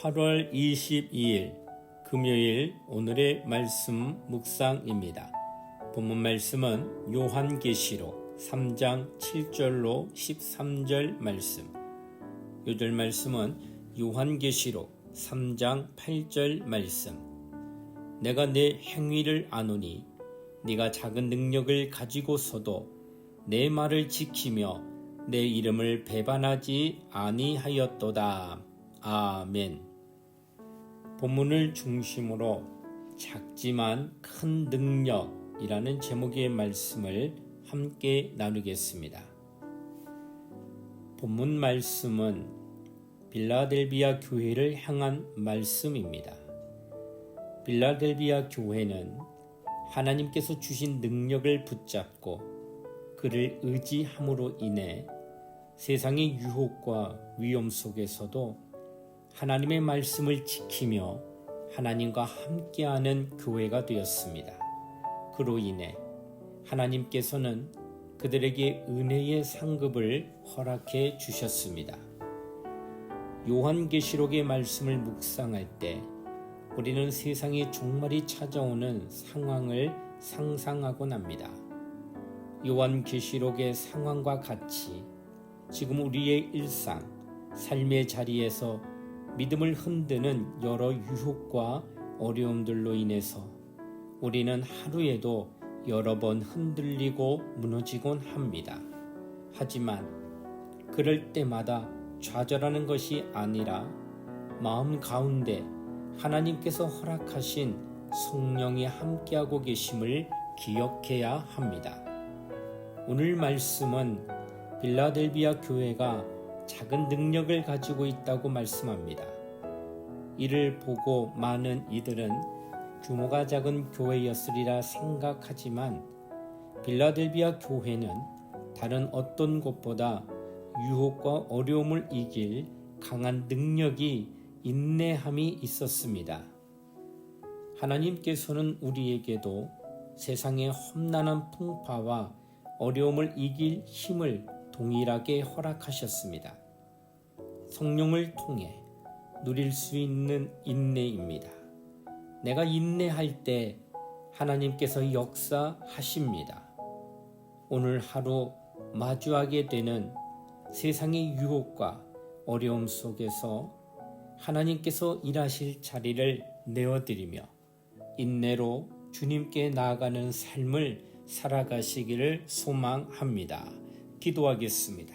8월 22일 금요일 오늘의 말씀 묵상입니다. 본문 말씀은 요한계시록 3장 7절로 13절 말씀. 요절 말씀은 요한계시록 3장 8절 말씀. 내가 내 행위를 아노니 네가 작은 능력을 가지고서도 내 말을 지키며 내 이름을 배반하지 아니하였도다. 아멘. 본문을 중심으로 작지만 큰 능력이라는 제목의 말씀을 함께 나누겠습니다. 본문 말씀은 빌라델비아 교회를 향한 말씀입니다. 빌라델비아 교회는 하나님께서 주신 능력을 붙잡고 그를 의지함으로 인해 세상의 유혹과 위험 속에서도 하나님의 말씀을 지키며 하나님과 함께하는 교회가 되었습니다. 그로 인해 하나님께서는 그들에게 은혜의 상급을 허락해 주셨습니다. 요한계시록의 말씀을 묵상할 때 우리는 세상의 종말이 찾아오는 상황을 상상하곤 합니다. 요한계시록의 상황과 같이 지금 우리의 일상, 삶의 자리에서 믿음을 흔드는 여러 유혹과 어려움들로 인해서 우리는 하루에도 여러 번 흔들리고 무너지곤 합니다. 하지만 그럴 때마다 좌절하는 것이 아니라 마음 가운데 하나님께서 허락하신 성령이 함께하고 계심을 기억해야 합니다. 오늘 말씀은 빌라델비아 교회가 작은 능력을 가지고 있다고 말씀합니다. 이를 보고 많은 이들은 규모가 작은 교회였으리라 생각하지만 빌라델비아 교회는 다른 어떤 곳보다 유혹과 어려움을 이길 강한 능력이 인내함이 있었습니다. 하나님께서는 우리에게도 세상의 험난한 풍파와 어려움을 이길 힘을 동일하게 허락하셨습니다. 성령을 통해 누릴 수 있는 인내입니다. 내가 인내할 때 하나님께서 역사하십니다. 오늘 하루 마주하게 되는 세상의 유혹과 어려움 속에서 하나님께서 일하실 자리를 내어드리며 인내로 주님께 나아가는 삶을 살아가시기를 소망합니다. 기도하겠습니다.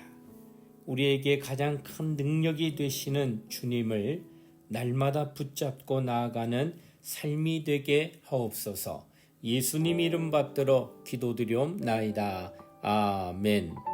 우리에게 가장 큰 능력이 되시는 주님을 날마다 붙잡고 나아가는 삶이 되게 하옵소서. 예수님 이름 받들어 기도드리옵나이다. 아멘.